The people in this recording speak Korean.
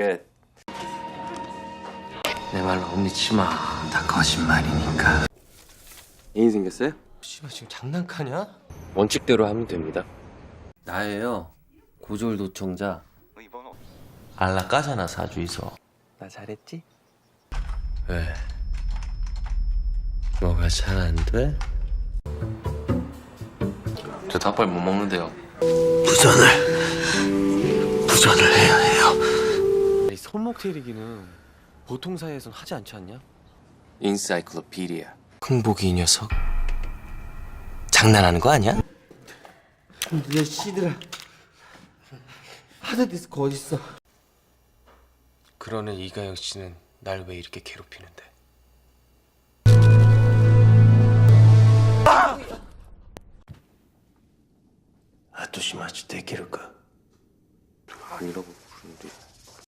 good. 내 말로 못 믿지 마. 다 거짓말이니까. 애인 생겼어요? 씨발 지금 장난카냐? 원칙대로 하면 됩니다. 나예요. 고졸 도청자. 안락가잖아 사주이소. 나 잘했지? 왜? 뭐가 잘 안 돼? 저 닭발 못 먹는데요. 부전을 부전을 해야 손목 때리기는 보통 사회에선 하지 않지 않냐? 인사이클로피디아 흥복이 이 녀석 장난하는 거 아니야? 야 씨들아 하드디스 거딨어 그러는 이가영 씨는 날 왜 이렇게 괴롭히는데? 아토시마츠 데키를까? 아니라고 부르는데